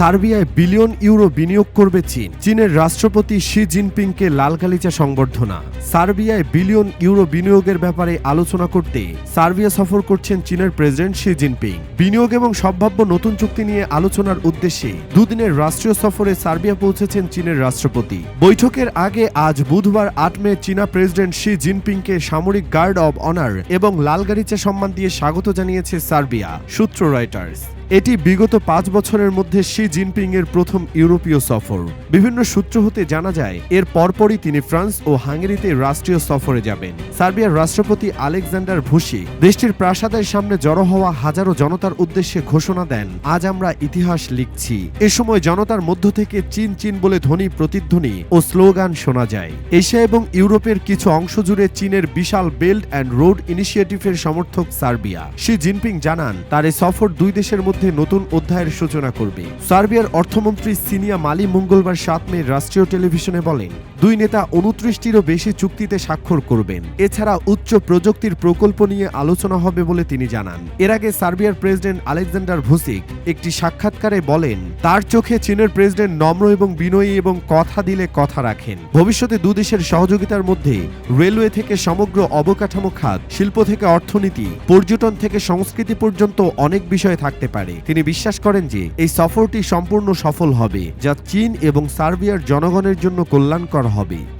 সার্বিয়ায় billion euro বিনিয়োগ করবে চীন। চীনের রাষ্ট্রপতি শি জিনপিংকে লাল গালিচা সংবর্ধনা। সার্বিয়ায় বিলিয়ন ইউরো বিনিয়োগের ব্যাপারে আলোচনা করতে সার্বিয়া সফর করছেন চীনের প্রেসিডেন্ট শি জিনপিং। বিনিয়োগ এবং সম্ভাব্য নতুন চুক্তি নিয়ে আলোচনার উদ্দেশ্যে দুদিনের রাষ্ট্রীয় সফরে সার্বিয়া পৌঁছেছেন চীনের রাষ্ট্রপতি। বৈঠকের আগে আজ বুধবার আট মে চীনা প্রেসিডেন্ট শি জিনপিংকে সামরিক গার্ড অব অনার এবং লাল গালিচা সম্মান দিয়ে স্বাগত জানিয়েছে সার্বিয়া, সূত্র রয়টার্স। এটি বিগত পাঁচ বছরের মধ্যে শি জিনপিং এর প্রথম ইউরোপীয় সফর। বিভিন্ন সূত্র হতে জানা যায়, এর পরপরই তিনি ফ্রান্স ও হাঙ্গেরিতে রাষ্ট্রীয় সফরে যাবেন। সার্বিয়ার রাষ্ট্রপতি আলেকজান্ডার ভুসি দেশটির প্রাসাদের সামনে জড়ো হওয়া হাজারো জনতার উদ্দেশ্যে ঘোষণা দেন, আজ আমরা ইতিহাস লিখছি। এ সময় জনতার মধ্য থেকে চীন চীন বলে ধ্বনি, প্রতিধ্বনি ও স্লোগান শোনা যায়। এশিয়া এবং ইউরোপের কিছু অংশ জুড়ে চীনের বিশাল বেল্ট অ্যান্ড রোড ইনিশিয়েটিভের সমর্থক সার্বিয়া। শি জিনপিং জানান, তার এই সফর দুই দেশের মধ্যে নতুন অধ্যায়ের সূচনা করবে। সার্বিয়ার অর্থমন্ত্রী সিনিয়া মালি মঙ্গলবার সাত মে রাষ্ট্রীয় টেলিভিশনে বলেন, দুই নেতা উনত্রিশটিরও বেশি চুক্তিতে স্বাক্ষর করবেন। এছাড়া উচ্চ প্রযুক্তির প্রকল্প নিয়ে আলোচনা হবে বলে তিনি জানান। এর আগে সার্বিয়ার প্রেসিডেন্ট আলেকজান্ডার ভুসিক একটি সাক্ষাৎকারে বলেন, তার চোখে চীনের প্রেসিডেন্ট নম্র এবং বিনয়ী এবং কথা দিলে কথা রাখেন। ভবিষ্যতে দুদেশের সহযোগিতার মধ্যে রেলওয়ে থেকে সমগ্র অবকাঠামো খাত, শিল্প থেকে অর্থনীতি, পর্যটন থেকে সংস্কৃতি পর্যন্ত অনেক বিষয় থাকতে পারে। তিনি বিশ্বাস করেন যে এই সফরটি সম্পূর্ণ সফল হবে, যা চীন এবং সার্বিয়ার জনগণের জন্য কল্যাণকর হবে।